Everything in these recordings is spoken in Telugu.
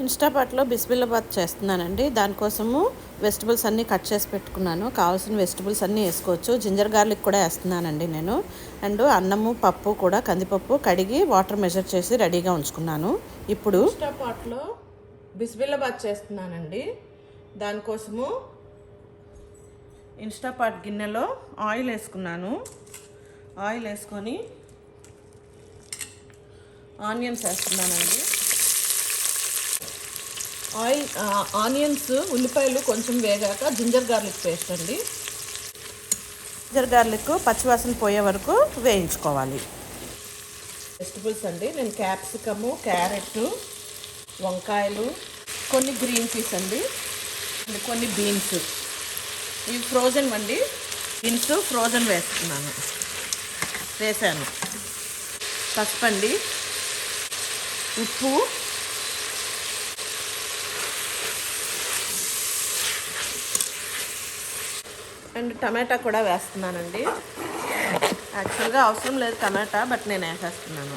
ఇన్స్టాపాట్లో బిస్బిల్లాబాత్ చేస్తున్నానండి. దానికోసము వెజిటబుల్స్ అన్నీ కట్ చేసి పెట్టుకున్నాను. కావాల్సిన వెజిటబుల్స్ అన్నీ వేసుకోవచ్చు. జింజర్ గార్లిక్ కూడా వేస్తున్నానండి నేను. అండ్ అన్నము పప్పు కూడా కందిపప్పు కడిగి వాటర్ మెజర్ చేసి రెడీగా ఉంచుకున్నాను. ఇప్పుడు ఇన్స్టాపాట్లో బిస్బిల్లాబాత్ చేస్తున్నానండి. దానికోసము ఇన్స్టాపాట్ గిన్నెలో ఆయిల్ వేసుకున్నాను. ఆయిల్ వేసుకొని ఆనియన్స్ వేస్తున్నానండి. ఆయిల్ ఆనియన్స్ ఉల్లిపాయలు కొంచెం వేగాక జింజర్ గార్లిక్ పేస్ట్ అండి. జింజర్ గార్లిక్ పచ్చివాసన పోయే వరకు వేయించుకోవాలి. వెజిటబుల్స్ అండి నేను క్యాప్సికము క్యారెట్ వంకాయలు కొన్ని గ్రీన్ పీస్ అండి అండ్ కొన్ని బీన్స్. ఇవి ఫ్రోజన్ అండి బీన్స్ ఫ్రోజన్ వేస్తున్నాను వేసాను. పసుపు అండి ఉప్పు అండ్ టమాటా కూడా వేస్తున్నానండి. యాక్చువల్గా అవసరం లేదు టమాటా బట్ నేను వేసేస్తున్నాను.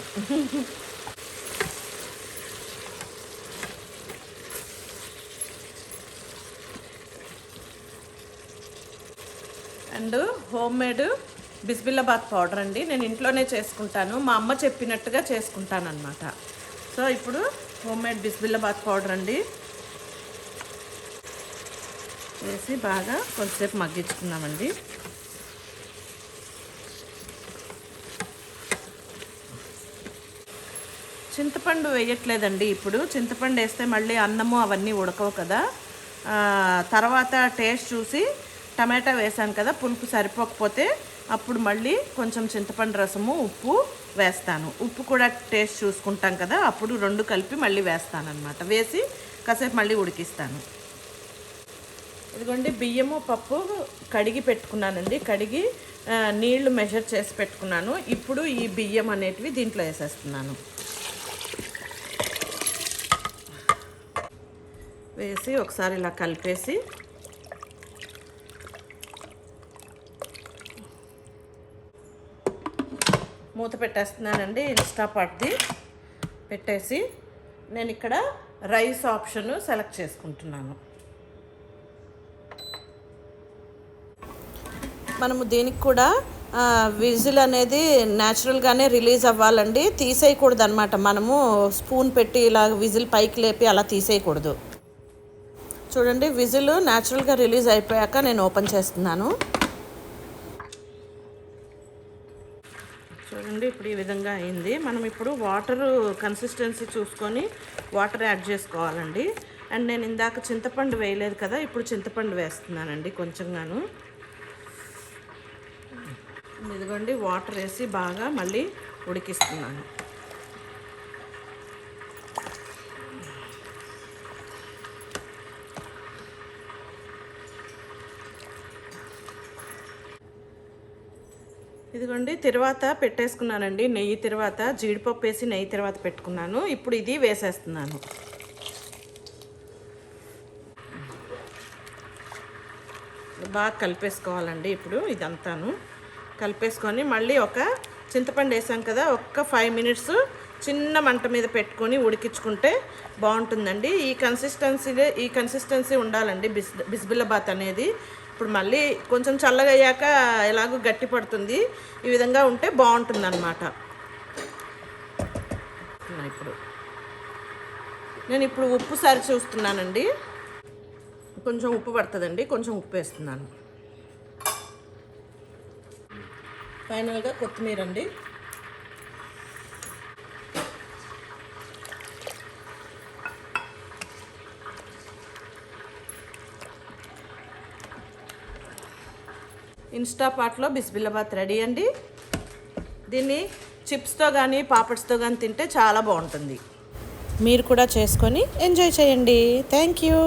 And home made bisibelebath powder అండి. నేను ఇంట్లోనే చేసుకుంటాను. మా అమ్మ చెప్పినట్టుగా చేసుకుంటాను అనమాట సో ఇప్పుడు హోమ్ మేడ్ బిస్బిల్లాబాద్ పౌడర్ అండి. వేసి బాగా కొంచెంసేపు మగ్గించుకుందామండి. చింతపండు వేయట్లేదండి ఇప్పుడు. చింతపండు వేస్తే మళ్ళీ అన్నము అవన్నీ ఉడకవు కదా. తర్వాత టేస్ట్ చూసి టమాటా వేసాను కదా పులుపు సరిపోకపోతే అప్పుడు మళ్ళీ కొంచెం చింతపండు రసము ఉప్పు వేస్తాను. ఉప్పు కూడా టేస్ట్ చూసుకుంటాం కదా అప్పుడు రెండు కలిపి మళ్ళీ వేస్తాను అనమాట వేసి కాసేపు మళ్ళీ ఉడికిస్తాను. ఇదిగోండి బియ్యము పప్పు కడిగి పెట్టుకున్నానండి. కడిగి నీళ్ళు మెజర్ చేసి పెట్టుకున్నాను. ఇప్పుడు ఈ బియ్యం అనేటివి దీంట్లో వేసేస్తున్నాను. వేసి ఒకసారి ఇలా కలిపేసి మూత పెట్టేస్తున్నానండి ఇన్స్టా ఇన్స్టాపాట్ది పెట్టేసి నేను ఇక్కడ రైస్ ఆప్షన్ సెలెక్ట్ చేసుకుంటున్నాను. మనము దీనికి కూడా విజిల్ అనేది న్యాచురల్గానే రిలీజ్ అవ్వాలండి. తీసేయకూడదు అనమాట మనము స్పూన్ పెట్టి ఇలా విజిల్ పైకి లేపి అలా తీసేయకూడదు. చూడండి విజిల్ న్యాచురల్గా రిలీజ్ అయిపోయాక నేను ఓపెన్ చేస్తున్నాను. చూడండి ఇప్పుడు ఈ విధంగా అయింది. మనం ఇప్పుడు వాటర్ కన్సిస్టెన్సీ చూసుకొని వాటర్ యాడ్ చేసుకోవాలండి. అండ్ నేను ఇందాక చింతపండు వేయలేదు కదా ఇప్పుడు చింతపండు వేస్తున్నానండి కొంచెంగాను. ఇదిగోండి వాటర్ వేసి బాగా మళ్ళీ ఉడికిస్తున్నాను. ఇదిగోండి తర్వాత పెట్టేసుకున్నానండి నెయ్యి తర్వాత జీడిపప్పు వేసి నెయ్యి తర్వాత పెట్టుకున్నాను. ఇప్పుడు ఇది వేసేస్తున్నాను. బాగా కలిపేసుకోవాలండి ఇప్పుడు ఇదంతాను. కలిపేసుకొని మళ్ళీ ఒక చింతపండు వేసాం కదా ఒక్క ఫైవ్ మినిట్స్ చిన్న మంట మీద పెట్టుకొని ఉడికించుకుంటే బాగుంటుందండి. ఈ కన్సిస్టెన్సీ ఈ కన్సిస్టెన్సీ ఉండాలండి బిస్ బిస్బిల్లబాత్ అనేది. ఇప్పుడు మళ్ళీ కొంచెం చల్లగా అయ్యాక ఎలాగో గట్టి పడుతుంది. ఈ విధంగా ఉంటే బాగుంటుంది అనమాట ఇప్పుడు. నేను ఇప్పుడు ఉప్పు సరి చూస్తున్నానండి. కొంచెం ఉప్పు పడుతుందండి కొంచెం ఉప్పు వేస్తున్నాను. ఫైనల్గా కొత్తిమీర అండి ఇన్స్టా పాట్లో బిస్బిల్లాబాత్ రెడీ అండి. దీన్ని చిప్స్తో కానీ పాపడ్స్తో కానీ తింటే చాలా బాగుంటుంది. మీరు కూడా చేసుకొని ఎంజాయ్ చేయండి. Thank you.